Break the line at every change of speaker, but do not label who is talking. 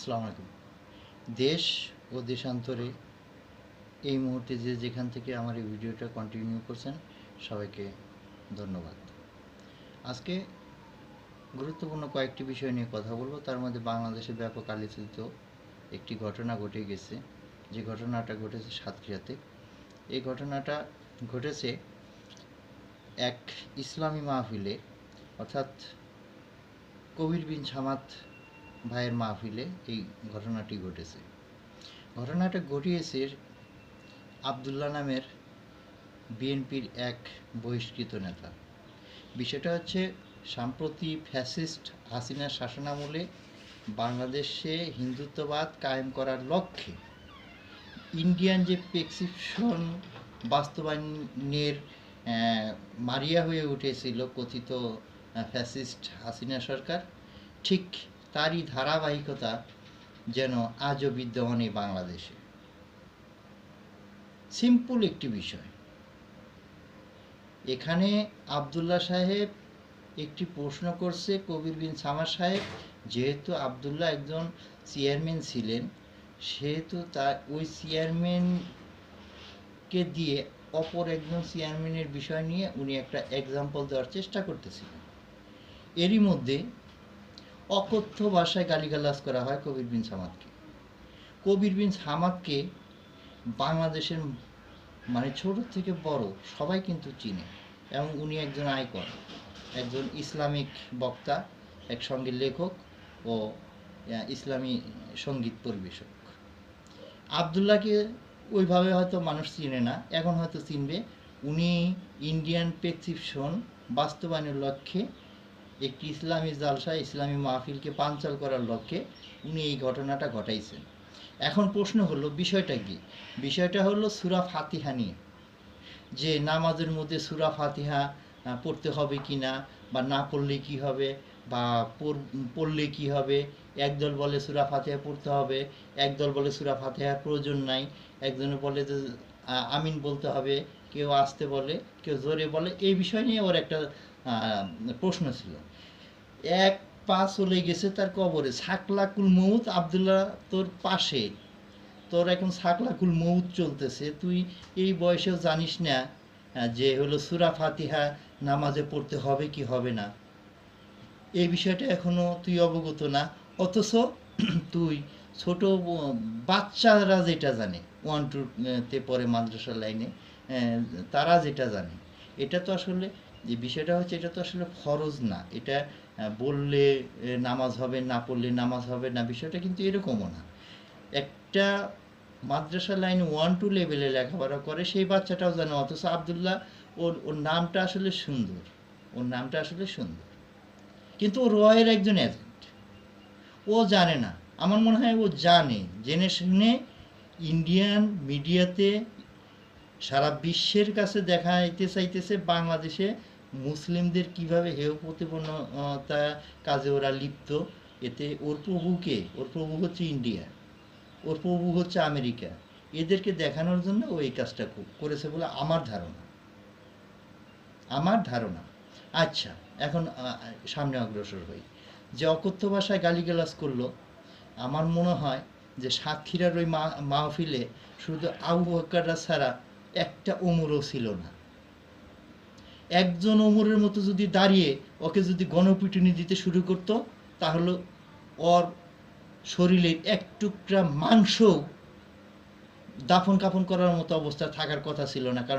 আসসালামু আলাইকুম। দেশ ও দেশান্তরে এই মুহূর্তে যে যেখান থেকে আমার এই ভিডিওটা কন্টিনিউ করছেন, সবাইকে ধন্যবাদ। আজকে গুরুত্বপূর্ণ কয়েকটি বিষয় নিয়ে কথা বলব। তার মধ্যে বাংলাদেশে ব্যাপক আলোচিত একটি ঘটনা ঘটে গেছে। যে ঘটনাটা ঘটেছে সাতক্ষীরাতে। এই ঘটনাটা ঘটেছে এক ইসলামী মাহফিলে, অর্থাৎ কবির বিন সামাত ভাইয়ের মাহফিলে এই ঘটনাটি ঘটেছে। ঘটনাটা ঘটিয়েছে আবদুল্লাহ নামের বিএনপির এক বহিষ্কৃত নেতা। বিষয়টা হচ্ছে, সাম্প্রতি ফ্যাসিস্ট হাসিনার শাসনামলে বাংলাদেশে হিন্দুত্ববাদ কায়েম করার লক্ষ্যে ইন্ডিয়ান যে প্রেসক্রিপশন বাস্তবায়নের মারিয়া হয়ে উঠেছিল কথিত ফ্যাসিস্ট হাসিনা সরকার, ঠিক তারই ধারাবাহিকতা যেন আজও বিদ্যমান এই বাংলাদেশে। সিম্পল একটি বিষয়। এখানে আবদুল্লাহ সাহেব একটি প্রশ্ন করছে, কবির বিন সামার সাহেব, যেহেতু আবদুল্লাহ একজন চেয়ারম্যান ছিলেন, সেহেতু তার ওই চেয়ারম্যানকে দিয়ে অপর একজন চেয়ারম্যানের বিষয় নিয়ে উনি একটা এক্সাম্পল দেওয়ার চেষ্টা করতেছিলেন। এরই মধ্যে অকথ্য ভাষায় গালিগালাজ করা হয় কবির বিন সামাদকে। কবির বিন সামাদকে বাংলাদেশের মানে ছোট থেকে বড় সবাই কিন্তু চিনে এবং উনি একজন আইকন, একজন ইসলামিক বক্তা এক সঙ্গে লেখক ও ইসলামী সংগীত পরিবেশক। আবদুল্লাহকে ওইভাবে হয়তো মানুষ চিনে না, এখন হয়তো চিনবে। উনি ইন্ডিয়ান প্রেসক্রিপশন বাস্তবায়নের লক্ষ্যে একটি ইসলামী জালসা ইসলামী মাহফিলকে পাঞ্চাল করার লক্ষ্যে উনি এই ঘটনাটা ঘটাইছেন। এখন প্রশ্ন হলো, বিষয়টা কি? বিষয়টা হলো সুরা ফাতিহা নিয়ে। যে নামাজের মধ্যে সুরা ফাতিহা পড়তে হবে কি না, বা না পড়লে কি হবে, বা পড়- পড়লে কি হবে, একদল বলে সুরা ফাতিহা পড়তে হবে, একদল বলে সুরা ফাতিহার প্রয়োজন নাই, একজনে বলে যে আমিন বলতে হবে, কেউ আসতে বলে, কেউ জোরে বলে, এই বিষয় নিয়ে ওর একটা প্রশ্ন ছিল। এক পা চলে গেছে তার কবরে। সাকলাকুল মৌত আবদুল্লাহ তোর পাশে। তোর এখন সাকলাকুল মৌত চলতেছে। তুই এই বয়সেও জানিস না যে হলো সুরা ফাতিহা নামাজে পড়তে হবে কি হবে না। এই বিষয়টা এখনও তুই অবগত না। অথচ তুই ছোট বাচ্চারা যেটা জানে ওয়ান টু তে পরে মাদ্রাসা লাইনে তারা যেটা জানে। এটা তো আসলে, যে বিষয়টা হচ্ছে এটা তো আসলে ফরজ না। এটা বললে নামাজ হবে, না পড়লে নামাজ হবে, না বিষয়টা কিন্তু এরকমও না। একটা মাদ্রাসা লাইন ওয়ান টু লেভেলে লেখাপড়া করে, সেই বাচ্চাটাও জানে, অথচ আবদুল্লাহ, ওর ওর নামটা আসলে সুন্দর। ওর নামটা আসলে সুন্দর। কিন্তু ও রয়ের একজন এজেন্ট ও জানে না। আমার মনে হয় ও জানে, জেনে শুনে ইন্ডিয়ান মিডিয়াতে সারা বিশ্বের কাছে দেখাইতে চাইতেছে বাংলাদেশে মুসলিমদের কীভাবে হেয় প্রতিপন্নতা কাজে ওরা লিপ্ত? এতে ওর প্রভুকে ওর প্রভু হচ্ছে ইন্ডিয়া। ওর প্রভু হচ্ছে আমেরিকা। এদেরকে দেখানোর জন্য ও এই কাজটা করেছে বলে আমার ধারণা। আমার ধারণা। আচ্ছা এখন সামনে অগ্রসর হই। যে অকথ্য ভাষায় গালিগালাজ করল, আমার মনে হয় যে সাতক্ষীরার ওই মাহফিলে শুধু আবু বক্কাররা ছাড়া একটা ওমরও ছিল না। একজন ওমরের মতো যদি দাঁড়িয়ে ওকে যদি গণপিটুনি দিতে শুরু করত, তাহলে ওর শরীরের এক টুকরা মাংস দাফন কাফন করার মতো অবস্থা থাকার কথা ছিল না। কারণ